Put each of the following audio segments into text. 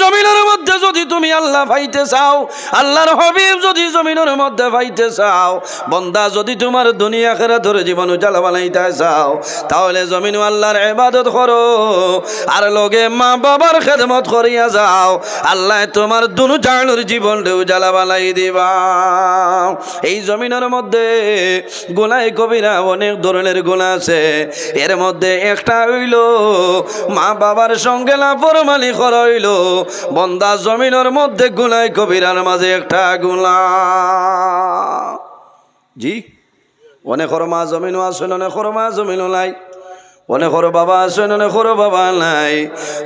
জমিনের মধ্যে যদি তুমি আল্লাহ পাইতে চাও, আল্লাহর হবিব যদি জমিনের মধ্যে পাইতে চাও, বন্দা যদি তোমার দুনিয়া খেরা ধরে জীবন উজালা বানাইতে চাও, তাহলে জমিন আল্লাহর ইবাদত করো। আর লগে মা বাবার খেদমত করিয়া যাও, আল্লাহ তোমার দুনু জানুর জীবনটা উজালা বানাই দিবা। এই জমিনের মধ্যে গোনায় কবিরা অনেক ধরনের গুণা আছে। এর মধ্যে একটা হইল মা বাবার সঙ্গে লাপরমানি করা হইল, বন্দা জমিনের মধ্যে গুনায় কবিরার মাঝে একটা গুলা জি? অনেক মা জমিনও আসেন অনেক মা জমিনও নাই। অনেক বাবা আছেন অনেক বাবা নাই।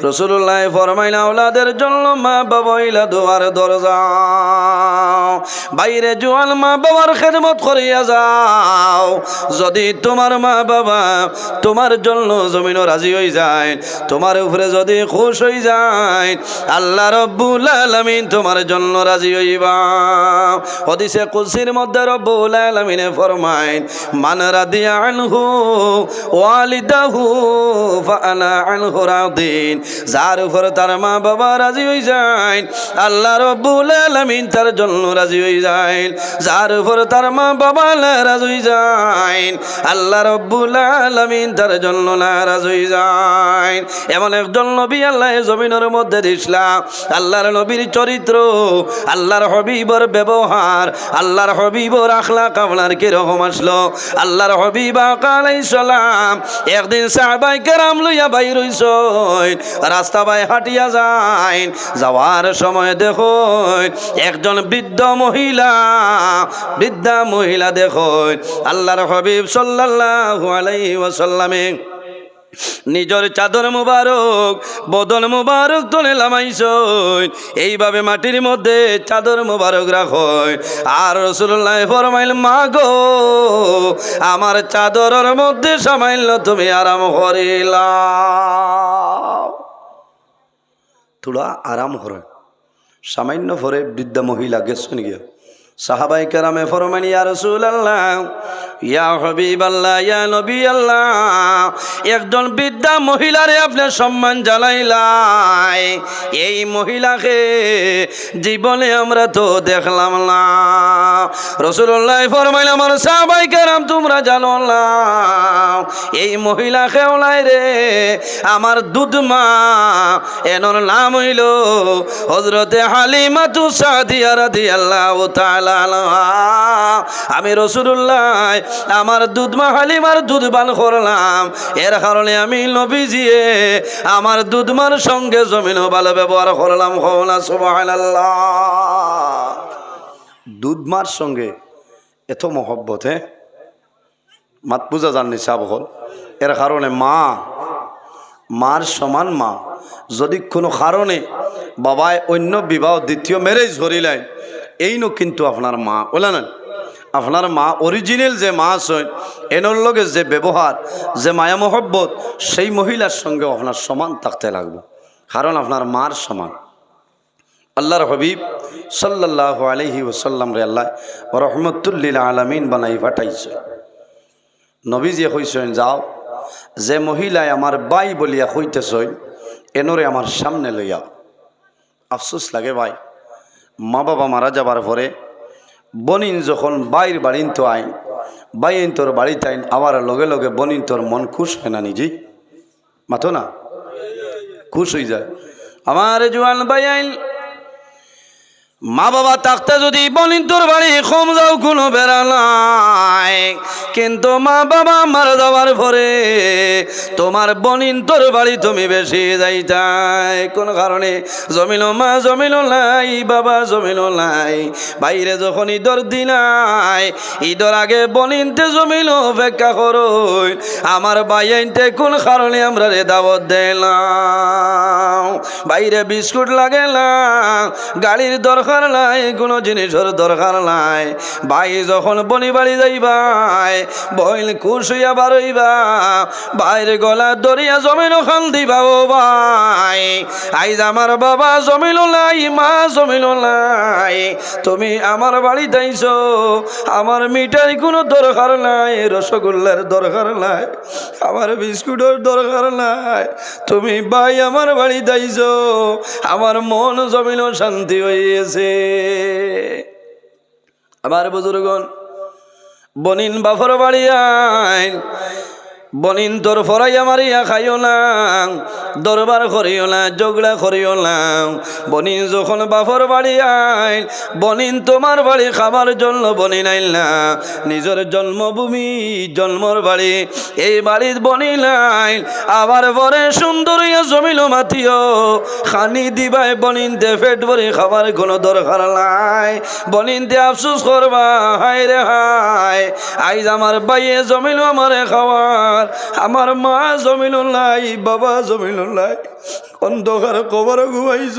রসুল্লাহ ফরমাইলা ওলাদের জন্য মা বাবা ইলা দোয়ার দরজা। বাইরে জোয়ান মা বাবার খেদমত করিয়া যাও। যদি তোমার মা বাবা তোমার জন্য জমিন রাজি হয়ে যায়, তোমার উপরে যদি খুশ হয়ে যায়, আল্লাহ রব্বুল আলামিন তোমার জন্য রাজি হইবা। হদিসে কুলসির মধ্যে রব্বুল আলামিনে ফরমাইন মান রাদিয়া আনহু রাদিন। যার উপর তার মা বাবা রাজি হয়ে যায় আল্লাহ রব্বুল আলামিন তার জন্য রাজি হয়ে যায় যার উপর তার মা বাবা নারাজ হয়ে যায় আল্লাহ রব্বুল আলামিন তার জন্য নারাজ হয়ে যায় এমন একজন নবী আল্লাহ জমিনের মধ্যে দিসলাম আল্লাহর নবীর চরিত্র, আল্লাহর হবিবর ব্যবহার, আল্লাহর হবিবর আখলা কামলার কীরকম আসলো? আল্লাহর হবিবা কালাই সালাম, একদিন সাহাবাই কেরাম লইয়া বাই রইস রাস্তা বাই হাঁটিয়া যায় যাওয়ার সময় দেখো একজন বৃদ্ধ মহিলা, বৃদ্ধা মহিলা দেখো আল্লাহর হবিব সাল্লাল্লাহু আলাইহি ওয়াসাল্লামে নিজের চাদর মুবারক, বদল মুবারক তোলে লামাইছ এইভাবে মাটির মধ্যে চাদর মুবারক রাখো। আর রসুল্লাহ ফরমাইল মা গো আমার চাদরের মধ্যে সামাইল তুমি আরাম করিলা। তোরা আরাম করে। সামান্য ফরে বৃদ্ধা মহিলা গেছেন গিয়া। সাহাবাই কেরামে ফরমানি, ইয়া রসুল আল্লাহ ইয়া ইয়া নবী আল্লাহ একজন বৃদ্ধা মহিলারে আপনি সম্মান জানাইলাই এই মহিলাকে জীবনে আমরা তো দেখলাম না রসুল্লাহ ফরমাইল, আমার সাহাবাই কেরাম, তোমরা জানো এই মহিলাকে ওলাই রে আমার দুধ মা এনর নাম হইল হজরতে হালিমা তু সাদিয়া রাদি আল্লাহ তাআলা। আমি রসুল্লাহ আমার দুধ মা হালিমার দুধ বান করলাম। এর কারণে আমি নবীজিয়ে আমার দুধ মার সঙ্গে জমিন ভালো ব্যবহার করলাম হওনা সুবহানাল্লাহ। দুধ মার সঙ্গে এত মহব্বত হ্যাঁ? মাত পূজা জাননি চাব হল। এর কারণে মা, মার সমান মা। যদি কোনো কারণে বাবায় অন্য বিবাহ দ্বিতীয় ম্যারেজ ধরিলেন এই নো কিন্তু আপনার মা বলে না? আপনার মা অরিজিনাল যে মা আছে এনর লগে যে ব্যবহার যে মায়া মহব্বত, সেই মহিলার সঙ্গে আপনার সমান থাকতে লাগবে। কারণ আপনার মার সমান। আল্লাহর হবিব সাল্লাহ আলহি ওসাল্লাম রে আল্লাহ রহমতুল্লিল আলমিন বানাই পাঠাইছে। নবীজি কইছেন যাও, যে মহিলায় আমার বাই বলিয়া কইতেছই এনরে আমার সামনে লইয়া আফসোস লাগে ভাই মা বাবা মারা যাবার পরে বনিন যখন বাইর বাড়িন তো আইন, বাইন তোর বাড়িতে আইন, আবার লগে লগে বনিন তোর মন খুশ হয় না নিজেই? মাথো না? খুশ হয়ে যায়। আমার জোয়ান বাই আইন মা বাবা থাকতে যদি বলিন, তোর বাড়ি কম যাও কোনো বেড়া নাই। কিন্তু মা বাবা মার যাওয়ার পরে তোমার বনিন, তোর বাড়ি তুমি বেশি যাইতাই। কোন কারণে? জমিল মা জমিল নাই, বাবা জমিল নাই। বাইরে যখন ঈদর দিনাই ঈদর আগে বনিনতে জমিল অপেক্ষা করো আমার বাইনতে কোন কারণে আমরা রে দাবত দিলাম? বাইরে বিস্কুট লাগে না গাড়ির দরকার দরকার নাই, কোনো জিনিসের দরকার নাই। ভাই যখন বনি বাড়ি যাইবাই বইল খুশ হইয়া বারইবা বাইরে গলা দরিয়া জমিন খান দিবা, ও ভাই। আইজ আমার বাবা জমিল নাই, মা জমিল নাই। তুমি আমার বাড়ি তাইছো আমার মিঠাই কোনো দরকার নাই, রসগোল্লার দরকার নাই, আমার বিস্কুটের দরকার নাই। তুমি ভাই আমার বাড়ি তাইছো আমার মন জমিল শান্তি হইয়েছে। আমার বুজুর্গন বনিন বাফর বাড়ি আইন। বনিন তোর ফরাইয়া মারিয়া খাইও না, দরবার করিও না, জগড়া করিও না। বনিন যখন বাফর বাড়ি আইন বনিন তোমার বাড়ি খাবার জন্য বনিন আইল না। নিজের জন্মভূমি, জন্মর বাড়ি, এই বাড়ির বনিন আইন আবার পরে সুন্দর ইয়া জমিল মাতিও খানি দিবাই বনিন দে পেট ভরে খাবার কোনো দরকার নাই। বনিন দে আফসোস করবা, হায় রে হায়। আইজ আমার বাইয়ে জমিল আমারে খাওয়ার আমার আমার মা জমিল নাই বাবা জমিল নাই অন্ধকার কবর ঘুমাইছ।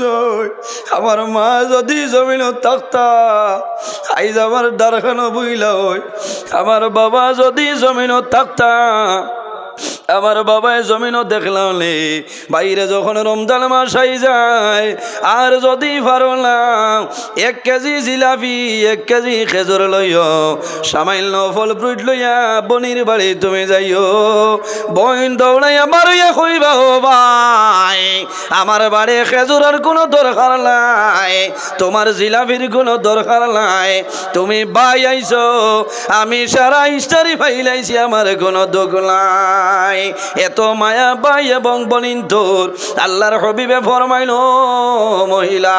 আমার মা যদি জমিল থাকতা, আইজ আমার দারখানো বইলা হই আমার বাবা যদি জমিন থাকতা আমার বাবায় জমিনও দেখলাম বাইরে যখন রমজান মাস আই যায়, আর যদি পারো না এক কেজি জিলাপি, এক কেজি খেজুর লইও, সামান্য ফল ফ্রুট লইয়া বনির বাড়ি তুমি যাইও। বইন দৌড়াইয়া মারইয়া কইবা ও ভাই, আমার বাড়ি খেজুরের কোনো দরকার নাই, তোমার জিলাপির কোনো দরকার নাই। তুমি বাই আইছো, আমি সারা ইস্টারি ফাইলাইছি, আমার কোনো দোক নাই। এত মায়া বাই এবং বনিন তোর আল্লাহর হবিবে ফরমাইল, মহিলা,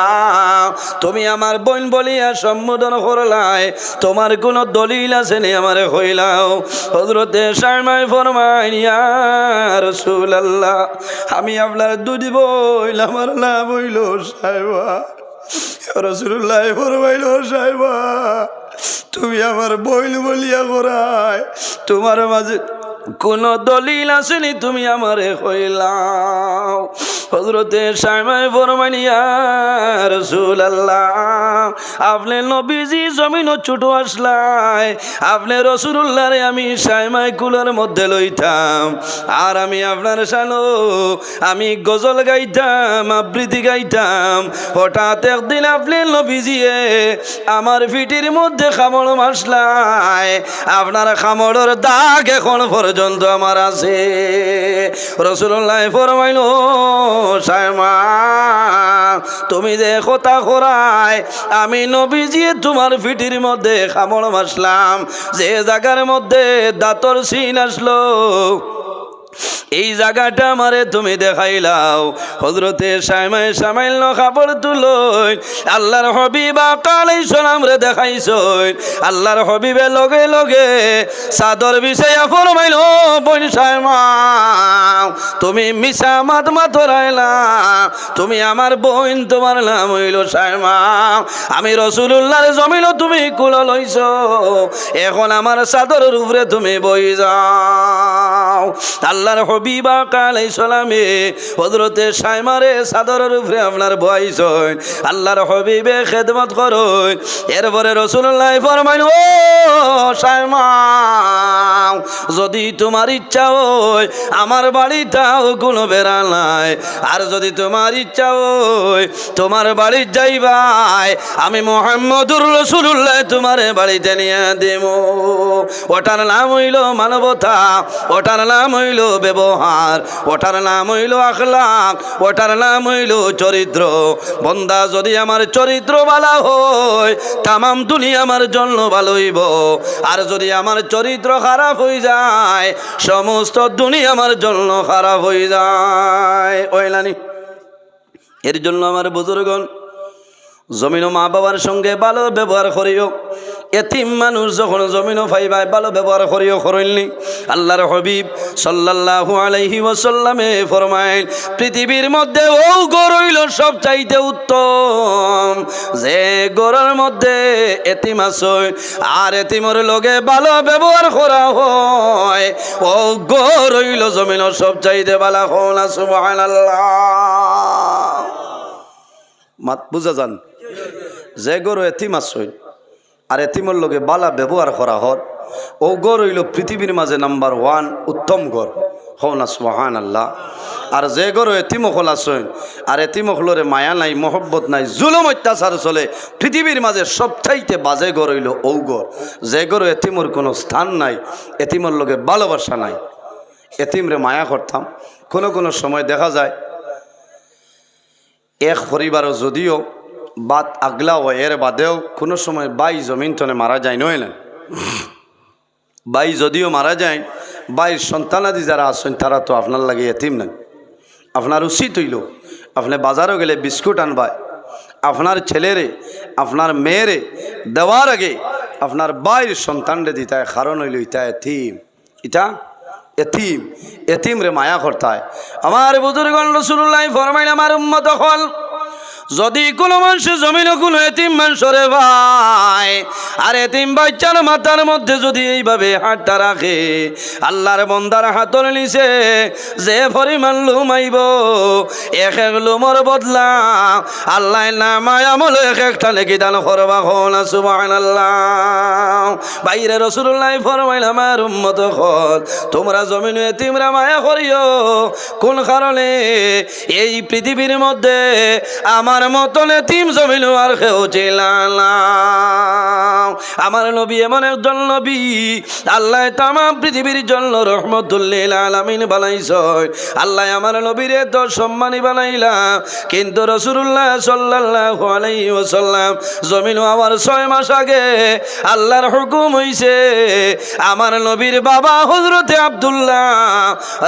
তুমি আমার বোন বলিয়া সম্বোধন করলাই। তোমার কোনো দলিল আছে নি আমার হইলাও। হজরতে সারমাই ফরমাই রসুল আল্লাহ আমি আপনার দুদি বইল, আমার নাম হইল সাহেবা রসুল্লাহ ফরমাইল সাহেবা তুমি আমার বইল বলিয়া করায়। তোমার মাঝে কোন দলিল আসেনি তুমি আমারে হইলাও। হজরতে সাইমাই ফরমানিয়া রসুল আল্লাহ আপনি নবীজি জমিন ছোট আসলাই, আপনি রসুল্লাহ রে আমি সাইমাই কুলার মধ্যে লইতাম, আর আমি আপনার সালো আমি গজল গাইতাম, আবৃত্তি গাইতাম, হঠাৎ একদিন আপনি নবীজিয়ে আমার ফিটির মধ্যে খামড় মাসলাই, আপনার খামড়ের দাগ এখন পর্যন্ত আমার আছে। রসুল্লাহ ফরমাইল তুমি যে কথা করায় আমি নবীজি তোমার ফিটির মধ্যে খামড় মাসলাম, যে জায়গার মধ্যে দাঁতর সিন আসলো। এই জায়গাটা আমারে তুমি দেখাইলাও। হজরতে সাইমাই সামাইল খাবার তুলই। আল্লাহর হবিবা কালাই সোনাম রে দেখাইছ আল্লাহর হবিবে লগে লগে সাদর বিষয়া ফরমাইল, বোন সাইমা। তুমি মিশা মাত মাতরাইলা, তুমি আমার বোন তোমার নাম হইল সাইমা। আমি রসুল্লাহর জমিল তুমি কুল লইছ, এখন আমার চাদরের উপরে তুমি বই যাও। আল্লাহর হবিবা কালাই সালামে হজরতে সাইমারে সাদরের উপরে আপনার বয়স হয়, আল্লাহর হবিবে খেদমত করো। এরপরে রসুল্লাহ ফরমাইন, ও সাইমা যদি তোমার ইচ্ছা হয়, আমার বাড়িটাও কোনো বেড়া নাই। আর যদি তোমার ইচ্ছা হয়, তোমার বাড়ি যাইবাই, আমি মোহাম্মদুর রসুল্লাহ তোমার বাড়িতে নিয়ে দেব। ওটার নাম হইল মানবতা, ওটার নাম হইল ব্যবহার। ওটার নাম হইল আখলাক ওটার নাম হইল চরিত্র। বন্দা যদি আমার চরিত্র ভালো হয়, তামাম দুনিয়া আমার জন্য ভালো হইব আর যদি আমার চরিত্র খারাপ হয়ে যায়, সমস্ত দুনিয়া আমার জন্য খারাপ হয়ে যায়। ওইলানি এর জন্য আমার বুজুর্গণ জমিনও মা বাবার সঙ্গে ভালো ব্যবহার করিও। এতিম মানুষ যখন জমিনও পাইবাই ভালো ব্যবহার করিও করইনি আল্লাহর হবিব সাল্লাল্লাহু আলাইহি ওয়াসাল্লামে ফরমাইল পৃথিবীর মধ্যে ও গরইল সব চাইতে উত্তম। যে গরুর মধ্যে এতিম আসই আর এতিমর লগে ভালো ব্যবহার করা হয়, ও গরইল জমিন সব চাইতে ভালো হন সুবহানাল্লাহ। মাত বুঝা যান, যে গরু এতিম আসইন আর এতিমর লগে বালা ব্যবহার করা হর। ও গড় হইল পৃথিবীর মাঝে নাম্বার ওয়ান, উত্তম গড়। হও না সুহান আল্লাহ আর যে গরু এতিমখল আসইন আর এতিমখলরে মায়া নাই, মহব্বত নাই, জুলুম অত্যাচার চলে, পৃথিবীর মাঝে সবচাইতে বাজে গড় হইল ও গড়। যে গরু এতিমর কোনো স্থান নাই, এতিমর লগে ভালোবাসা নাই। এতিমরে মায়া করতাম। কোনো কোনো সময় দেখা যায়, এক পরিবারও যদিও বাদ আগলা হয় এর বাদেও কোনো সময় বাই জমিন তনে মারা যায় নয় না বাই যদিও মারা যায়, বাইর সন্তানাদি যারা আছেন, তারা তো আপনার লাগে এতিম নেন। আপনার উচিত হইল আপনি বাজারও গেলে বিস্কুট আনবায় আপনার ছেলেরে, আপনার মেয়েরে দেওয়ার আগে আপনার বাইর সন্তানরে দিতায় কারণ হইল ইটা এতিম। ইটা এতিম এতিম রে মায়া করতায়। আমার বুজুর্গন রসুল্লাহ ফরমাইন আমার উম্মত হল যদি কোনো মানুষ জমিন কোনো এতিম মানুষরে ভাই, আর এতিম বাচ্চার মাথার মধ্যে যদি এইভাবে হাতটা রাখে, আল্লাহর বন্দার হাতর নিছে যে পরিমাণ লুমাইব এক এক লুমর বদলা আল্লাহ নামায় আমল এক একটা লেখি দান করবা হন সুবান আল্লাহ বাইরে রসুল্লাহ ফরমাইল, আমার উম্মত হল তোমরা জমিন এতিমরা মায়া করিও, কোন কারণে এই পৃথিবীর মধ্যে আমার মতন এতিম জমিন আর কেউ ছিল না আমার নবী এমন একজন নবী, আল্লাহ তাম পৃথিবীর জন্য রহমতুল্লিল আলামিন বানাইছ আল্লাহ আমার নবীর তো সম্মানী বানাইলাম, কিন্তু রসুল্লাহ সাল্লাহ আলাইহি ওসাল্লাম জমিন আমার ছয় মাস আগে আল্লাহর হুকুম হইছে, আমার নবীর বাবা হজরতে আবদুল্লাহ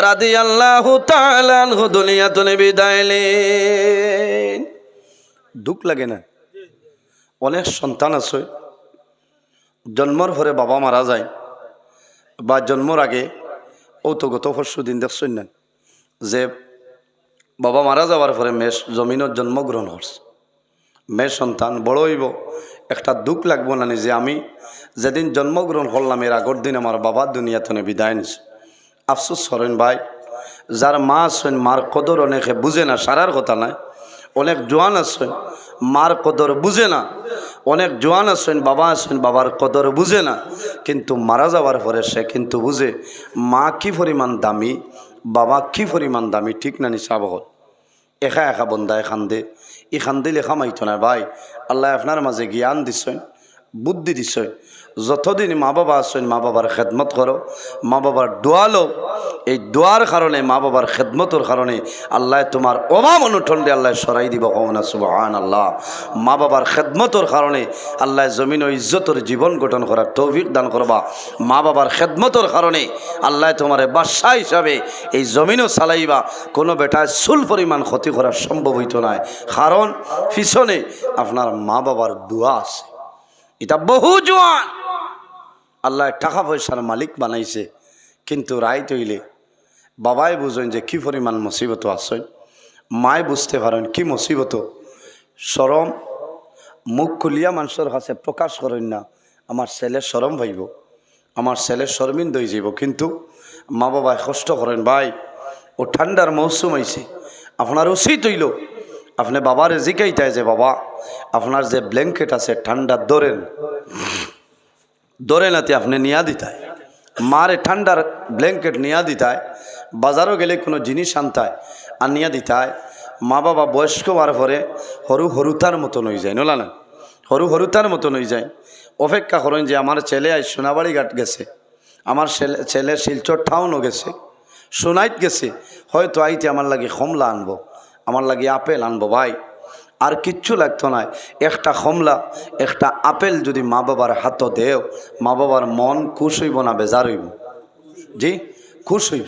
রাদি আল্লাহ তালানহু দুনিয়াতুনে বিদায় নিন। দুঃখ লাগে না। অনেক সন্তান আছে জন্মর পরে বাবা মারা যায় বা জন্মর আগে ও তো গত পরশু দিন দেখছেন না, যে বাবা মারা যাওয়ার পরে মেষ জমিনত জন্মগ্রহণ করছে মেয়ে সন্তান বড় হইব, একটা দুঃখ লাগবো না যে আমি যেদিন জন্মগ্রহণ করলাম, এর আগর দিন আমার বাবা দুনিয়াতনে বিদায় নিছে। আফসোস করেন ভাই যার মা আছেন মার কদর অনেকে বুঝে না সারার কথা নাই। অনেক জোয়ান আছেন, মার কদর বুঝে না। অনেক জোয়ান আছেন, বাবা আছেন, বাবার কদর বুঝে না। কিন্তু মারা যাওয়ার পরে সে কিন্তু বুঝে, মা কি পরিমাণ দামি, বাবা কি পরিমাণ দামি, ঠিক না নিশাবহল একা একা বন্দায় খান্দে ই খান্দি লেখা মাইতো না ভাই। আল্লাহ আপনার মাঝে জ্ঞান দিছেন, বুদ্ধি দিছেন। যতদিন মা বাবা আছেন মা বাবার খেদমত করো মা বাবার দোয়া লো এই দোয়ার কারণে মা বাবার খেদমতর কারণে আল্লাহ তোমার অভাব অনুঠণ্ডে আল্লাহ সরাই দিব কমনা সুবাহান আল্লাহ মা বাবার খেদমতর কারণে আল্লাহ জমিন ও ইজ্জতর জীবন গঠন করার তৌফিক দান করবা। মা বাবার খেদমতর কারণে আল্লাহ তোমার বাদশাহ হিসাবে এই জমিনও চালাইবা। কোনো বেটায় চুল পরিমাণ ক্ষতি করা সম্ভব হইত নয় কারণ, পিছনে আপনার মা বাবার দোয়া আছে। এটা বহু জোয়ান। আল্লাহ টাকা পয়সার মালিক বানাইছে। কিন্তু রায় তৈলে বাবাই বুঝেন যে কি পরিমাণ মুসিবত আসেন মায় বুঝতে পারেন কি মুসিবত। সরম মুখ খুলিয়া মানুষের কাছে প্রকাশ করেন না, আমার ছেলে সরম ভাইব আমার ছেলে শর্মিন্দ দই যাব কিন্তু মা বাবায় কষ্ট করেন, ভাই, ও ঠান্ডার মৌসুম আইছে, আপনার উচিত হইল, আপনি বাবার জিকাইতায় যে বাবা, আপনার যে ব্ল্যাঙ্কেট আছে ঠান্ডা ধরেন। ধরে নাতে আপনি নিয়া দিতায়। মারে ঠান্ডার ব্ল্যাঙ্কেট নিয়া দিতায়, বাজারও গেলে কোনো জিনিস আনতায়, আর নিয়া দিতায়। মা বাবা বয়স্ক হওয়ার পরে সরু হরুতার মতন হয়ে যায় নলা না সরু হরুতার মতন হয়ে যায়। অপেক্ষা করেন যে আমার ছেলে আজ সোনাবাড়ি ঘাট গেছে, আমার ছেলে ছেলে শিলচর টাউনও গেছে, সোনাইত গেছে, হয়তো আইতে আমার লাগে কমলা আনব, আমার লাগে আপেল আনব ভাই। আর কিচ্ছু লাগতো না। একটা হমলা, একটা আপেল যদি মা বাবার হাত দেও, মা বাবার মন খুশ হইব না, বেজার হইব। জি, খুশ হইব।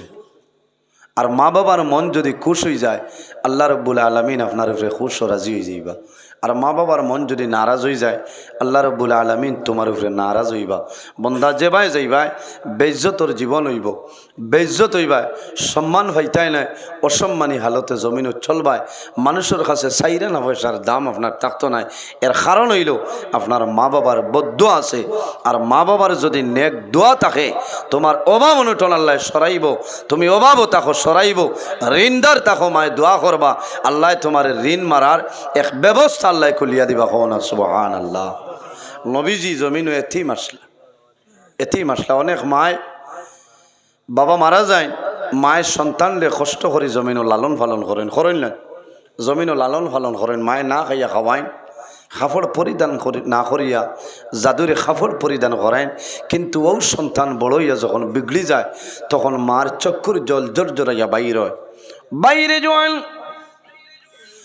আর মা বাবার মন যদি খুশ হয়ে যায়, আল্লাহ রব্বুল আলমিন আপনার উপরে খুশ ও রাজি হয়ে যাইবা। আর মা বাবার মন যদি নারাজ হয়ে যায়, আল্লাহ রব্বুল আলমিন তোমার উপরে নারাজ হইবা। বন্দা যে ভাই যাইবাই বেজ্জতর জীবন হইব। বেজ্জত হইবাই, সম্মান হইতাই নাই, অসম্মানী হালতে জমিন চলবায় মানুষের কাছে চাইরা না পয়সার দাম আপনার থাকতো নাই। এর কারণ হইল আপনার মা বাবার বদ্ধ আছে। আর মা বাবার যদি নেক দোয়া থাকে, তোমার অভাব অনুটন আল্লাহ সরাইব। তুমি অভাবও তাকো সরাইব। ঋণদার তাকো মায় দোয়া করবা। আল্লাহ তোমার ঋণ মারার এক ব্যবস্থা আল্লাহ খুলিয়া দিবা হন সুবহান আল্লাহ নবীজি জমিন এথি মাসলা এথি মাসলা অনেক মায় বাবা মারা যায়, মায়ের সন্তানলে কষ্ট করে জমিনও লালন পালন করেন করেন না? জমিনও লালন পালন করেন, মায় না খাইয়া খাওয়াইন খাফড় পরিধান করি না করিয়া জাদুরে খাফড় পরিধান করেন কিন্তু ও সন্তান বড়ইয়া যখন বিগড়ি যায়, তখন মার চক্ষুর জল জর জরাইয়া বাইর হয়। বাইরে জল